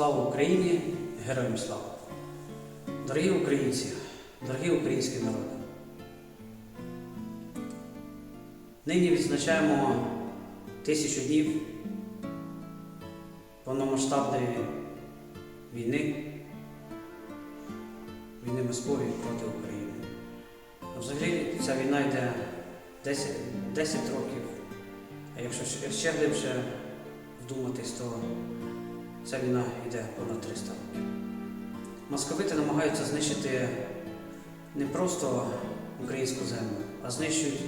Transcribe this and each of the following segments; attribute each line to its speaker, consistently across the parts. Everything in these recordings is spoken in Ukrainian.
Speaker 1: Слава Україні! Героям слава! Дорогі українці, дорогі українські народи! Нині відзначаємо тисячу днів повномасштабної війни, війни Московії проти України. Взагалі ця війна йде 10, 10 років, а якщо ще- глибше вдуматись, то ця війна йде понад 300 років. Московити намагаються знищити не просто українську землю, а знищують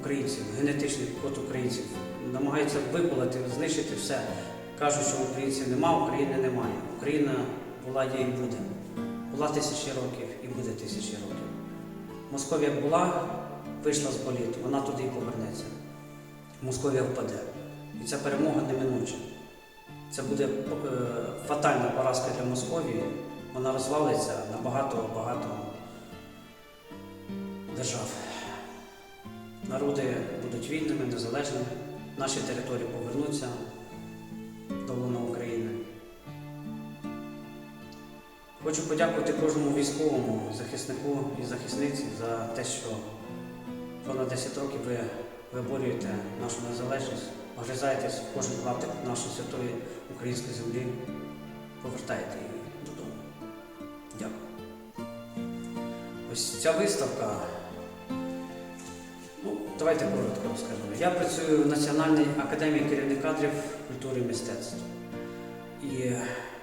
Speaker 1: українців, генетичний код українців. Намагаються випалити, знищити все. Кажуть, що українців нема, України немає. Україна була, є і буде. Була тисячі років і буде тисячі років. Московія була, вийшла з боліт, вона туди і повернеться. Московія впаде. І ця перемога неминуча. Це буде е, фатальна поразка для Московії. Вона розвалиться на багато-багато держав. Народи будуть вільними, незалежними, наші території повернуться до луна України. Хочу подякувати кожному військовому захиснику і захисниці за те, що понад 10 років ви виборюєте нашу незалежність, огризаєтесь в кожен клаптик нашої святої української землі, повертаєте її додому. Дякую. Ось ця виставка. Ну, давайте коротко розкажу. Я працюю в Національній академії керівних кадрів культури і мистецтв. І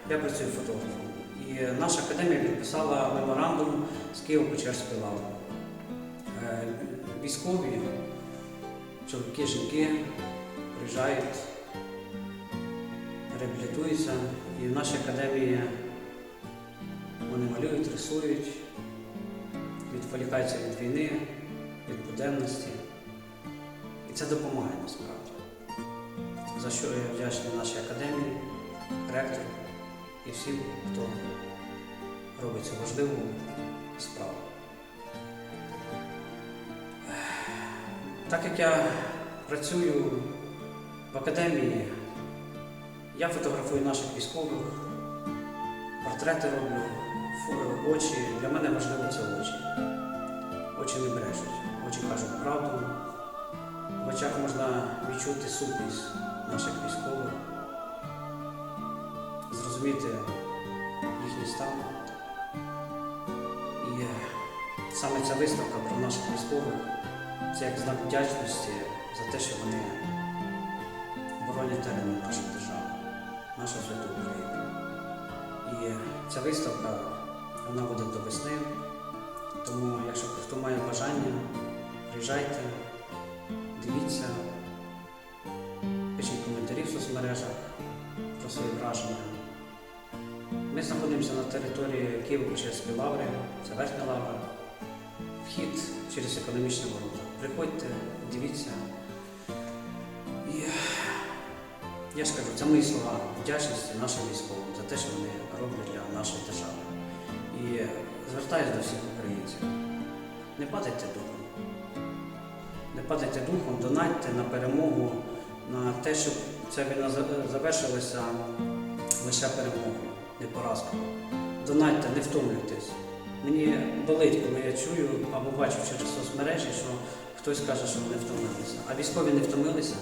Speaker 1: я працюю фотографом. І наша академія підписала меморандум з Києво-Печерської лаври. Е, Військові, чоловіки, жінки приїжджають, реабілітуються. І в нашій академії вони малюють, рисують, відволікаються від війни, від буденності. І це допомагає насправді. За що я вдячний нашій академії, ректору і всім, хто робить цю важливу справу. Так як я працюю в академії, я фотографую наших військових, портрети роблю, фо- очі. Для мене важливо це очі. Очі не брешуть, очі кажуть правду. В очах можна відчути сутність наших військових, зрозуміти їхній стан. І саме ця виставка про наших військових це як знак вдячності за те, що вони боронять терени нашої держави, нашу святу Україну. І ця виставка вона буде до весни. Тому, якщо хто має бажання, приїжджайте, дивіться, пишіть коментарі в соцмережах про свої враження. Ми знаходимося на території Києво-Печерської лаври, це верхня лавра. Вхід через економічні ворота. Приходьте, дивіться. Я ж кажу, це мої слова вдячності нашим військовим за те, що вони роблять для нашої держави. І звертаюся до всіх українців. Не падайте духом. Не падайте духом, донатьте на перемогу, на те, щоб ця війна завершилася лише перемогою, не поразкою. Донатьте, не втомлюйтесь. Мені болить, коли я чую або бачу через соцмережі, що хтось каже, що вони втомилися. А військові не втомилися,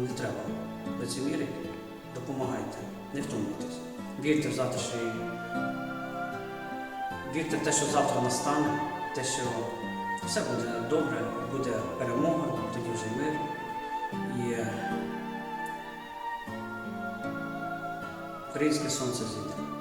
Speaker 1: не треба лицемірити, допомагайте, не втомлюйтесь. Вірте в завтрашній Вірте в те, що завтра настане, те, що все буде добре, буде перемога, тоді вже мир. І українське сонце зійде.